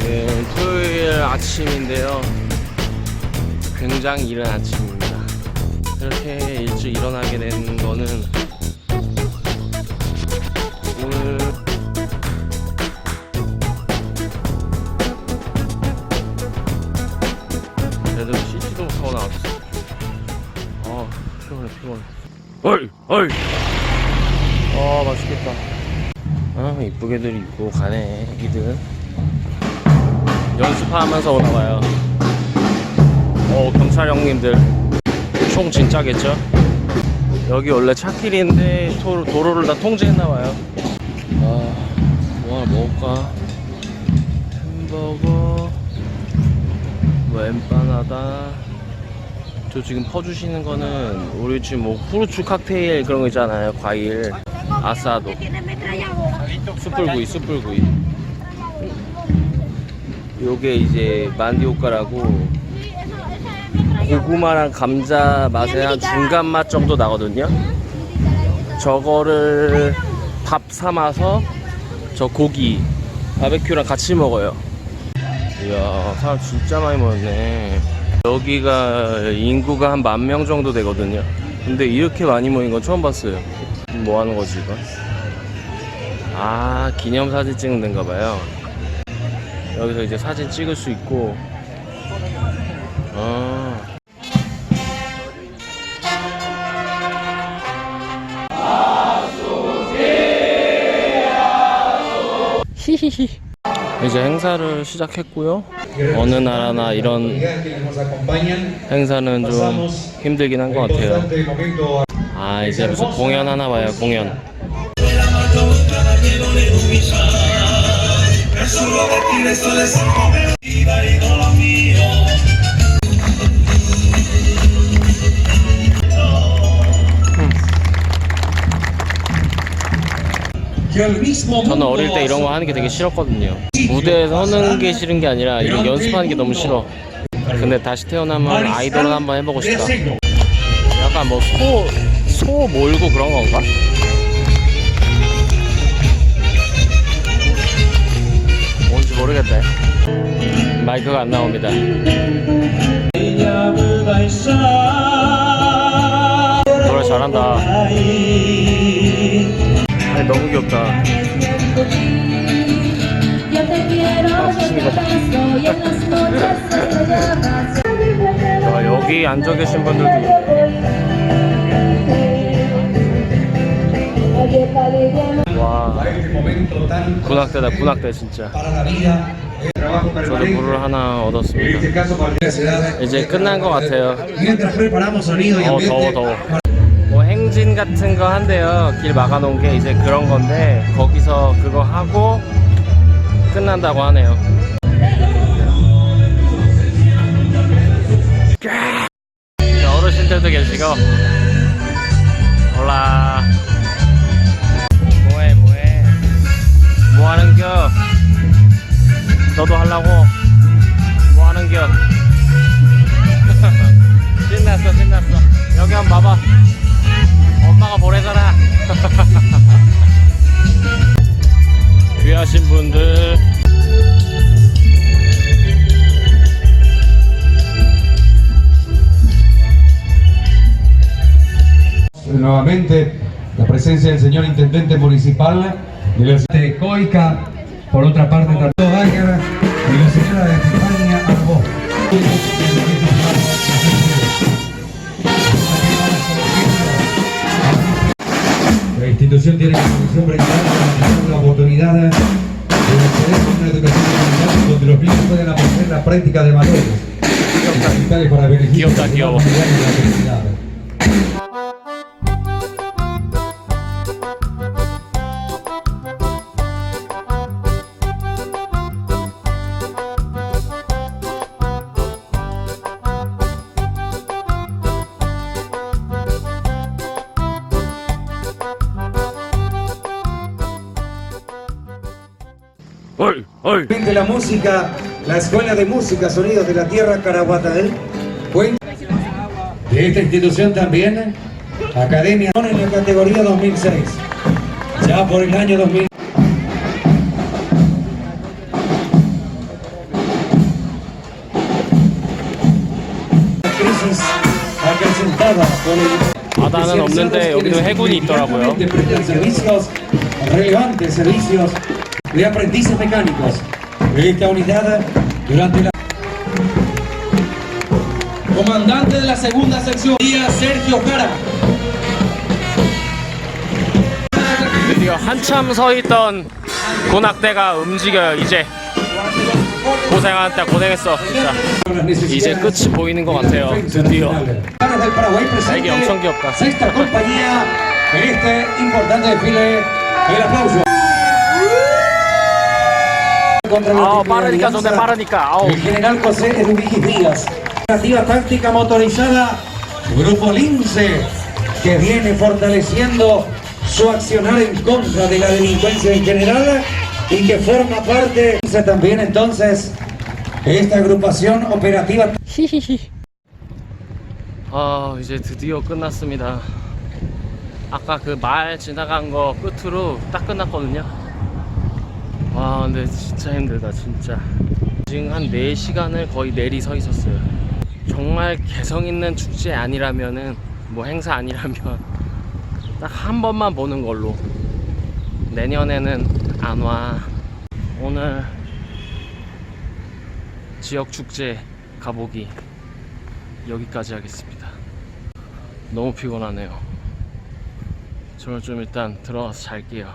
지금 토요일 아침인데요. 굉장히 이른 아침입니다. 이렇게 일찍 일어나게 된 거는 오늘 애들 CC도 못하고 나왔어. 아, 피곤해, 피곤해. 어이, 어이! 아, 맛있겠다. 아, 이쁘게들 입고 가네, 애기들. 연습하면서 오나봐요. 어, 경찰 형님들. 총 진짜겠죠? 여기 원래 차길인데 도, 도로를 다 통제했나봐요. 아, 뭐 하나 먹을까? 햄버거, 뭐 엠파나다. 저 지금 퍼주시는 거는 우리 지금 뭐 후르츠 칵테일 그런 거 있잖아요. 과일, 아사도, 숯불구이, 숯불구이. 요게 이제 만디오카라고 고구마랑 감자 맛의 한 중간 맛 정도 나거든요. 저거를 밥 삼아서 저 고기 바베큐랑 같이 먹어요. 이야 사람 진짜 많이 모였네. 여기가 인구가 한 만 명 정도 되거든요. 근데 이렇게 많이 모인 건 처음 봤어요. 뭐 하는 거지 이거? 아 기념 사진 찍는 데인가 봐요. 여기서 이제 사진 찍을 수 있고. 아. 히히히. 이제 행사를 시작했고요. 어느 나라나 이런. 행사는 좀 힘들긴 한 것 같아요. 아 이제 무슨 공연 하나 봐요 공연 que al mismo 저는 mundo 어릴 때 이런 거 하는 게 되게 싫었거든요. 무대에 서는 게 싫은 게 아니라 이런 연습하는 게 너무 싫어. 근데 다시 태어나면 아이돌을 한번 해보고 싶다. 약간 뭐 소, 소 몰고 그런 건가? 마이크가 안 나옵니다. 노래 잘한다. 아니, 너무 귀엽다. Estrellas 와, 여기 앉아 계신 분들도. 와, 군악대다, 군악대 진짜. 저도. 물을 하나 얻었습니다. 이제 끝난 것 같아요. 어, 더워. 더워. 뭐 행진 같은 거 한대요. 길 막아놓은 게 이제 그런 건데, 거기서 그거 하고 끝난다고 하네요. 자, 어르신들도 계시고. 올라. 뭐해, 뭐해. 뭐 하는겨? 너도 하려고? 뭐 하는겨? 신났어 신났어 여기 한번 봐봐 엄마가 보내잖아 귀하신 분들 Nuevamente la presencia del señor intendente municipal de la ciudad de Coica, por otra parte tanto Wagner y la señora de España Arbó. La institución tiene la función principal de la oportunidad de acceder a una educación comunitaria donde los niños puedan aprender la práctica de valores principales para beneficio de la comunidad. ¡Ay, ay! De la música, la Escuela de Música Sonidos de la Tierra Caraguata, ¿eh? De esta institución también, Academia en la categoría 2006, ya por el año 2000. crisis acrecentada con el... servicios, relevantes servicios de aprendices mecánicos. Esta unidad durante la Comandante de la segunda sección, Sergio Jara. 드디어 한참 서 있던 군악대가 움직여요 이제 고생한다 고생했어 진짜 이제 끝이 보이는 것 같아요 드디어 이게 엄청 귀엽다. Contra la 아 Triple 빠르니까 좋네 Alianza, 빠르니까 아우 El general José Eduvigis Díaz. Operativa táctica motorizada, Grupo Lince, que viene fortaleciendo su accionar en contra de la delincuencia en general y que forma parte Lince también entonces esta agrupación operativa 아 이제 드디어 끝났습니다 아까 그 말 지나간 거 끝으로 딱 끝났거든요 와 근데 진짜 힘들다 진짜 지금 한 4시간을 거의 내리 서 있었어요 정말 개성 있는 축제 아니라면은 뭐 행사 아니라면 딱 한 번만 보는 걸로 내년에는 안 와 오늘 지역 축제 가보기 여기까지 하겠습니다. 너무 피곤하네요. 저는 좀 일단 들어가서 잘게요.